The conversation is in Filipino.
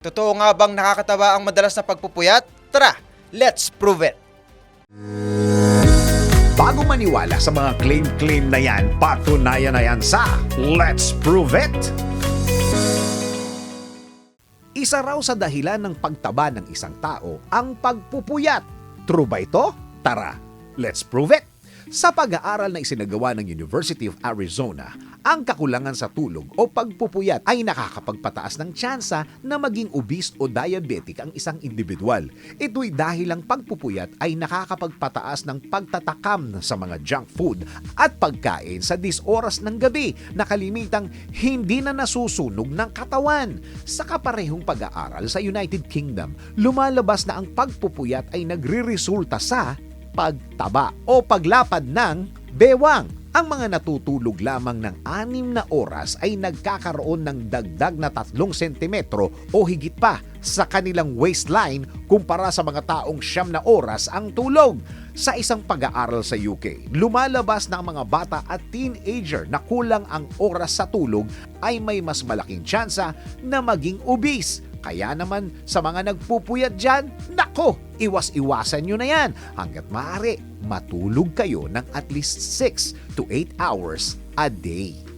Totoo nga bang nakakatawa ang madalas na pagpupuyat? Tara, let's prove it! Bago maniwala sa mga claim-claim na yan, patunayan na yan sa Let's Prove It! Isa raw sa dahilan ng pagtaba ng isang tao ang pagpupuyat. True ba ito? Tara, let's prove it! Sa pag-aaral na isinagawa ng University of Arizona, ang kakulangan sa tulog o pagpupuyat ay nakakapagpataas ng tsansa na maging obese o diabetic ang isang individual. Ito'y dahil ang pagpupuyat ay nakakapagpataas ng pagtatakam sa mga junk food at pagkain sa dis oras ng gabi na kalimitang hindi na nasusunog ng katawan. Sa kaparehong pag-aaral sa United Kingdom, lumalabas na ang pagpupuyat ay nagriresulta sa pagtaba o paglapad ng bewang. Ang mga natutulog lamang ng anim na oras ay nagkakaroon ng dagdag na tatlong sentimetro o higit pa sa kanilang waistline kumpara sa mga taong siyam na oras ang tulog. Sa isang pag-aaral sa UK, lumalabas na ang mga bata at teenager na kulang ang oras sa tulog ay may mas malaking tsansa na maging obese. Kaya naman sa mga nagpupuyat dyan, nako, iwas-iwasan nyo na yan. Hanggat maaari, matulog kayo ng at least 6 to 8 hours a day.